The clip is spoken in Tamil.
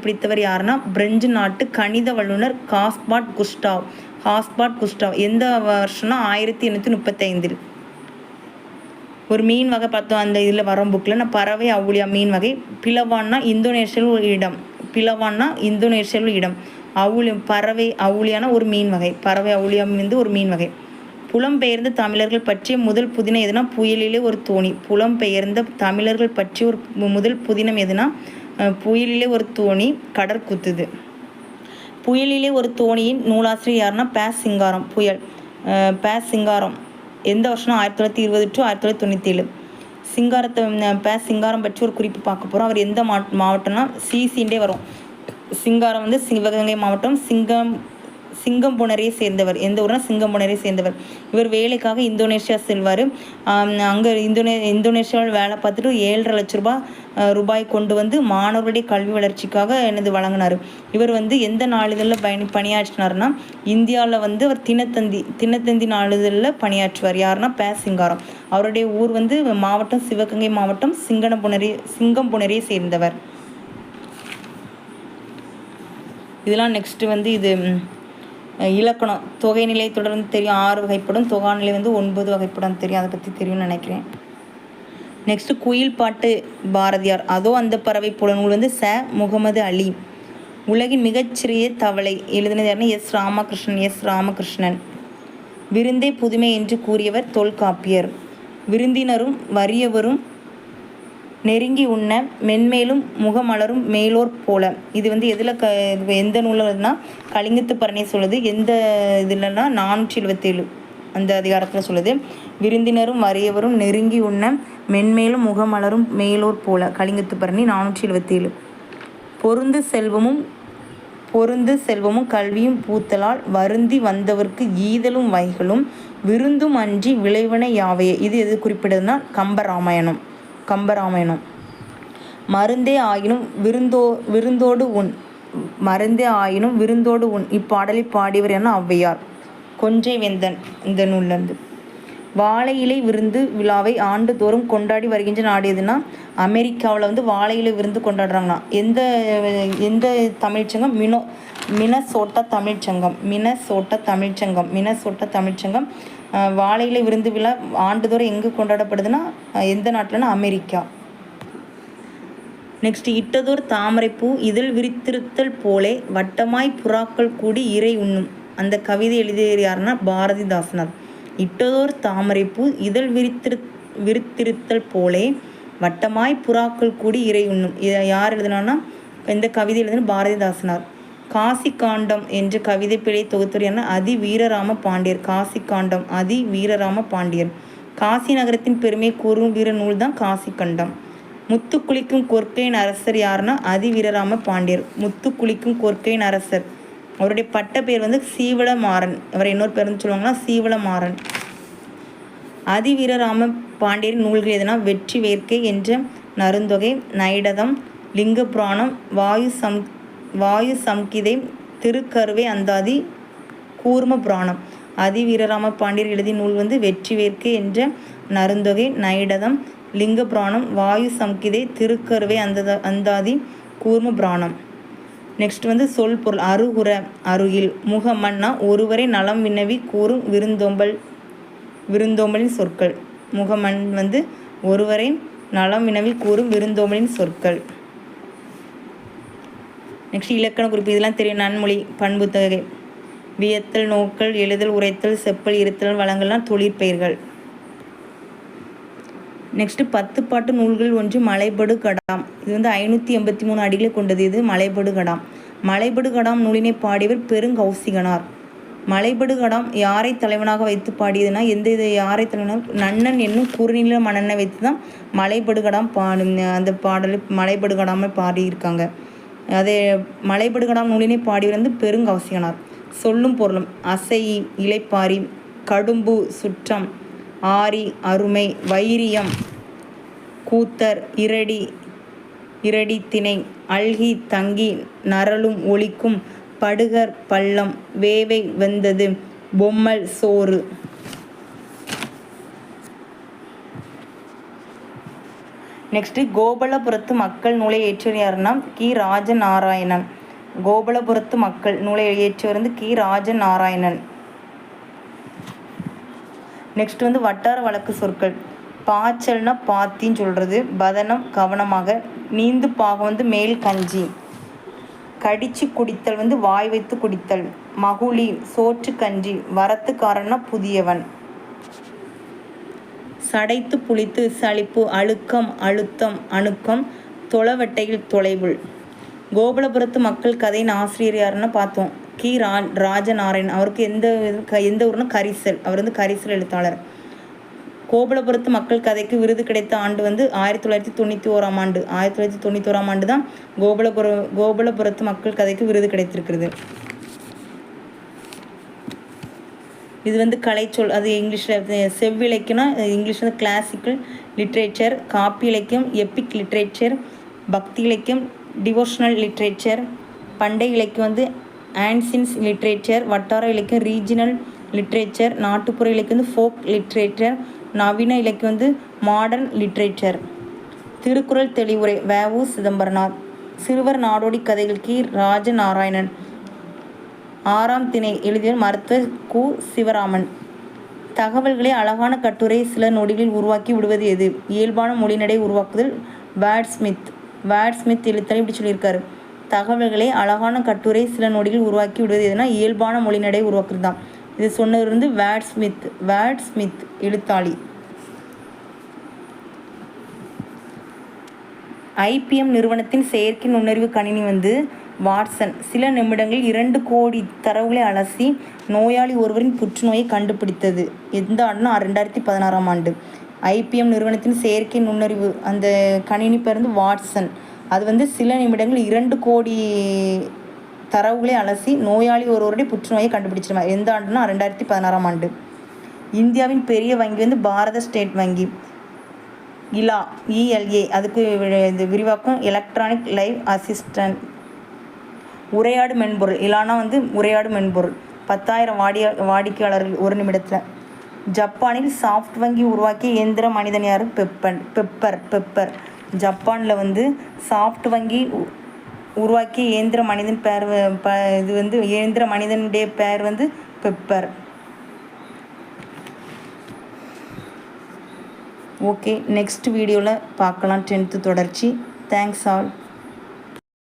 பிடித்தவர் யாருன்னா பிரெஞ்சு நாட்டு கணித வல்லுனர் காஸ்பாட் குஸ்டாவ். ஹாஸ்பாட் குஸ்டாவ். எந்த வருஷம்னா ஆயிரத்தி எண்ணூற்றி முப்பத்தைந்தில். ஒரு மீன் வகை பார்த்தோம். அந்த இதில் வரும் புக்கில் நான் பறவை அவுளியா மீன் வகை. பிளவான்னா இந்தோனேஷியாவில் ஒரு இடம். பிளவான்னா இந்தோனேஷியாவில் இடம். அவுளி பறவை அவுளியான ஒரு மீன் வகை. பறவை அவுளியா வந்து ஒரு மீன் வகை. புலம்பெயர்ந்த தமிழர்கள் பற்றிய முதல் புதினம் எதுனா புயலிலே ஒரு தோணி. புலம்பெயர்ந்த தமிழர்கள் பற்றிய ஒரு முதல் புதினம் எதுனா புயலிலே ஒரு தோணி கடற்குத்துது புயலிலே ஒரு தோணியின் நூலாசிரியர் யாருன்னா பே. சிங்காரம் புயல். அஹ் பே. சிங்காரம். எந்த வருஷம்னா ஆயிரத்தி தொள்ளாயிரத்தி இருபது டு ஆயிரத்தி தொள்ளாயிரத்தி தொண்ணூற்றி ஏழு. சிங்காரத்தை உம், பே. சிங்காரம் பற்றி ஒரு குறிப்பு பார்க்க போகிறோம் அவர் எந்த மா மாவட்டம்னா சிசின்டே வரும். சிங்காரம் வந்து சிவகங்கை மாவட்டம் சிங்கம் சிங்கம்புணரியை சேர்ந்தவர். எந்த ஊர்னா சிங்கம்புணரியை சேர்ந்தவர். இவர் வேலைக்காக இந்தோனேஷியா செல்வார். அங்கே இந்தோனே இந்தோனேஷியாவில் வேலை பார்த்துட்டு ஏழரை லட்ச ரூபாய் ரூபாய் கொண்டு வந்து மாணவருடைய கல்வி வளர்ச்சிக்காக என்னது வழங்கினார். இவர் வந்து எந்த நாளிதழில் பயணி பணியாற்றினார்னா இந்தியாவில் வந்து அவர் தினத்தந்தி தினத்தந்தி நாளிதழில் பணியாற்றுவார். யாருன்னா பே. சிங்காரம். அவருடைய ஊர் வந்து மாவட்டம் சிவகங்கை மாவட்டம் சிங்கனபுணரி சிங்கம்புணரியை சேர்ந்தவர். இதெல்லாம் நெக்ஸ்ட் வந்து இது இலக்கணம். இலக்கணம் தொகைநிலை தொடர்ந்து தெரியும். ஆறு வகைப்படும். தொகாநிலை வந்து ஒன்பது வகைப்படும். தெரியும். அதை பற்றி தெரியும்னு நினைக்கிறேன். நெக்ஸ்ட் குயில் பாட்டு பாரதியார். அதோ அந்த பறவை புலநூல் வந்து ச. முகமது அலி. உலகின் மிகச்சிறிய தவளை. எழுதினது யாருன்னா எஸ். ராமகிருஷ்ணன். எஸ். ராமகிருஷ்ணன். விருந்தே புதுமை என்று கூறியவர் தொல்காப்பியர். விருந்தினரும் வறியவரும் நெருங்கி உண்ண மென்மேலும் முகமலரும் மேலோர் போல. இது வந்து எதில் க எந்த நூலில்னா கலிங்கத்து பரணி சொல்லுது. எந்த இதுலன்னா நானூற்றி எழுபத்தேழு அந்த அதிகாரத்தில் சொல்லுது. விருந்தினரும் வறியவரும் நெருங்கி உண்ண மென்மேலும் முகமலரும் மேலோர் போல. கலிங்கத்து பரணி நானூற்றி எழுபத்தேழு பொருந்து செல்வமும் பொருந்து செல்வமும் கல்வியும் பூத்தலால் வருந்தி வந்தவர்க்கு ஈதலும் வைகளும் விருந்தும் அன்றி விளைவன யாவையே. இது எது குறிப்பிடுதுன்னா கம்பராமாயணம் கம்பராமாயணம். மருந்தே ஆயினும் விருந்தோ விருந்தோடு உன் மருந்தே ஆயினும் விருந்தோடு உண் இப்பாடலை பாடியவர் என ஔவையார். கொஞ்சை வெந்தன் இந்த நூல்லேருந்து வாழை இலை விருந்து விழாவை ஆண்டுதோறும் கொண்டாடி வருகின்ற நாடு எதுனா? அமெரிக்காவில் வந்து வாழை இலை விருந்து கொண்டாடுறாங்கன்னா எந்த எந்த Tamil Sangam minnow Minnesota Tamil Sangam Minnesota Tamil Sangam Minnesota Tamil Sangam அஹ், விருந்து விழா ஆண்டுதோறும் எங்கே கொண்டாடப்படுதுன்னா எந்த நாட்டில்னா அமெரிக்கா. நெக்ஸ்ட் இட்டதோர் தாமரைப்பூ இதழ் விரித்திருத்தல் போலே வட்டமாய் புறாக்கள் கூடி இறை உண்ணும். அந்த கவிதை எழுதியது யாருன்னா பாரதிதாசனார். இட்டதோர் தாமரைப்பூ இதழ் விரித்திரு விரித்திருத்தல் போலே வட்டமாய் புறாக்கள் கூடி இறை உண்ணும். இதை யார் எழுதினான்னா இந்த கவிதை எழுதுன பாரதிதாசனார். காசி காண்டம் என்ற கவிதை பிழை தொகுத்தவர் அதி வீரராம பாண்டியர். காசி காண்டம் அதி வீரராம பாண்டியர். காசி நகரத்தின் பெருமை கூறும் வீர நூல் தான் காசி கண்டம் முத்து குளிக்கும் கொற்கையின் அரசர் யாருன்னா? அதி வீரராம பாண்டியர். முத்து குளிக்கும் கொற்கையின் அரசர். அவருடைய பட்ட பேர் வந்து சீவளமாறன் அவர் இன்னொரு பேர் சொல்லுவாங்கன்னா சீவளமாறன் அதி வீரராம பாண்டியரின் நூல்கள் எதுனா? வெற்றி வேர்க்கை என்ற நருந்தொகை நைடதம் லிங்க புராணம் வாயு சம் வாயு சம்கிதை திருக்கருவை அந்தாதி கூர்ம புராணம். அதி வீரராம பாண்டியர் எழுதிய நூல் வந்து வெற்றி வேர்க்கை என்ற நருந்தொகை நைடதம் லிங்க புராணம். வாயு சம்கிதை திருக்கருவை அந்த அந்தாதி கூர்ம புராணம். நெக்ஸ்ட் வந்து சொல் பொருள் அருகுற அருகில். முகமன்னா ஒருவரை நலம் வினவி கூறும் விருந்தோம்பல் விருந்தோம்பலின் சொற்கள். முகமன் வந்து ஒருவரை நலம் வினவி கூறும் விருந்தோம்பலின் சொற்கள். நெக்ஸ்ட் இலக்கண குறிப்பு இதெல்லாம் தெரியும். நன்மொழி பண்பு தொகை வியத்தல் நோக்கல் எழுதல் உரைத்தல் செப்பல் இருத்தல் வளங்கள்லாம் தொழிற்பெயர்கள். நெக்ஸ்ட் பத்து பாட்டு நூல்கள் ஒன்று மலைபடு கடாம். இது வந்து ஐநூற்றி எண்பத்தி மூணு அடிகளை கொண்டது. இது மலைபடு கடாம். மலைபடு கடாம் நூலினை பாடியவர் பெருங்கௌசிகனார். மலைபடு கடாம் யாரை தலைவனாக வைத்து பாடியதுன்னா எந்த இது யாரை தலைவனாக நன்னன் என்னும் குறுநில மன்னனை வைத்து தான் மலைபடு கடாம் பாடு அந்த பாடல் மலைபடு கடாமல் பாடியிருக்காங்க. அதே மலைபடுகடாம் நூலினை பாடியவர் வந்து சொல்லும் பொருளும் அசை இலைப்பாரி கடும்பு சுற்றம் ஆரி அருமை வைரியம் கூத்தர் இரடி இரடி திணை அல்கி தங்கி நரலும் ஒளிக்கும் படுகர் பள்ளம் வேவை வெந்தது பொம்மல் சோறு. நெக்ஸ்ட்டு கோபலபுரத்து மக்கள் நூலை ஏற்றியவர் யாருன்னா கி. ராஜநாராயணன். கோபலபுரத்து மக்கள் நூலை இயற்றியவர் வந்து கி. ராஜநாராயணன். நெக்ஸ்ட் வந்து வட்டார வழக்கு சொற்கள். பாய்ச்சல்னா பாத்தின்னு சொல்கிறது பதனம் கவனமாக. நீந்து பாகம் வந்து மேல் கஞ்சி. கடிச்சு குடித்தல் வந்து வாய் வைத்து குடித்தல். மகுளி சோற்று கஞ்சி. வரத்துக்காரன்னா புதியவன். சடைத்து புளித்து சளிப்பு அழுக்கம் அழுத்தம் அணுக்கம் தொலைவட்டையில் தொலைவுள். கோபலபுரத்து மக்கள் கதையின் ஆசிரியர் யாருன்னு பார்த்தோம். கி. ரா ராஜநாராயண் அவருக்கு எந்த க- எந்த ஊர்னா கரிசல். அவர் வந்து கரிசல் எழுத்தாளர். கோபலபுரத்து மக்கள் கதைக்கு விருது கிடைத்த ஆண்டு வந்து ஆயிரத்தி தொள்ளாயிரத்தி தொண்ணூற்றி ஓராம் ஆண்டு. ஆயிரத்தி தொள்ளாயிரத்தி தொண்ணூற்றி ஓராம் ஆண்டு தான் கோபலபுர கோபலபுரத்து மக்கள் கதைக்கு விருது கிடைத்திருக்கிறது. இது வந்து கலைச்சொல் அது இங்கிலீஷில் செவ்விலக்கியம்னா இங்கிலீஷ் வந்து கிளாசிக்கல் லிட்ரேச்சர் காப்பி இலக்கியம் எப்பிக் லிட்ரேச்சர் பக்தி இலக்கியம் டிவோஷனல் லிட்ரேச்சர் பண்டை இலக்கியம் வந்து ஆன்சின்ஸ் லிட்ரேச்சர் வட்டார இலக்கியம் ரீஜினல் லிட்ரேச்சர் நாட்டுப்புற இலக்கியம் வந்து ஃபோக் லிட்ரேச்சர் நவீன இலக்கியம் வந்து மாடர்ன் லிட்ரேச்சர் திருக்குறள் தெளிவுரை வேவு சிதம்பரனார். சிறுவர் நாடோடி கதைகள் கி. ராஜநாராயணன். ஆறாம் திணை எழுதியவர் மருத்துவர் கு. சிவராமன். தகவல்களை அழகான கட்டுரை சில நொடிகளில் உருவாக்கி விடுவது எது? இயல்பான மொழிநடை உருவாக்குதல் வேர்ட் ஸ்மித். வேர்ட் ஸ்மித் இப்படி சொல்லியிருக்காரு. தகவல்களை அழகான கட்டுரை சில நொடிகள் உருவாக்கி விடுவது எதுனா இயல்பான மொழிநடை உருவாக்குறது தான் இது சொன்னது வந்து வேர்ட் ஸ்மித். வேர்ட் ஸ்மித் எழுத்தாளி. ஐபிஎம் நிறுவனத்தின் செயற்கை நுண்ணறிவு கணினி வந்து வாட்சன். சில நிமிடங்களில் இரண்டு கோடி தரவுகளை அலசி நோயாளி ஒருவரின் புற்றுநோயை கண்டுபிடித்தது. எந்த ஆண்டுனா ரெண்டாயிரத்தி பதினாறாம் ஆண்டு. ஐபிஎம் நிறுவனத்தின் செயற்கை நுண்ணறிவு அந்த கணினி பேர் வந்து வாட்சன். அது வந்து சில நிமிடங்களில் இரண்டு கோடி தரவுகளை அலசி நோயாளி ஒருவருடைய புற்றுநோயை கண்டுபிடிச்சிருவாங்க எந்த ஆண்டுனா ரெண்டாயிரத்தி பதினாறாம் ஆண்டு. இந்தியாவின் பெரிய வங்கி வந்து பாரத ஸ்டேட் வங்கி. இலா இஎல்ஏ அதுக்கு வி- இது விரிவாக்கம் எலக்ட்ரானிக் லைவ் அசிஸ்டன்ட் உரையாடு மென்பொருள். இல்லைனா வந்து உரையாடு மென்பொருள். பத்தாயிரம் வாடிய வாடிக்கையாளர்கள் ஒரு நிமிடத்தில். ஜப்பானில் சாஃப்ட் வங்கி உருவாக்கிய இயந்திர மனிதன் யார்? பெப்பன் பெப்பர் பெப்பர். ஜப்பானில் வந்து சாஃப்ட் வங்கி உருவாக்கிய இயந்திர மனிதன் பேர் இது வந்து இயந்திர மனிதனுடைய பேர் வந்து பெப்பர். ஓகே நெக்ஸ்ட் வீடியோவில் பார்க்கலாம் டென்த்து தொடர்ச்சி. Thanks all.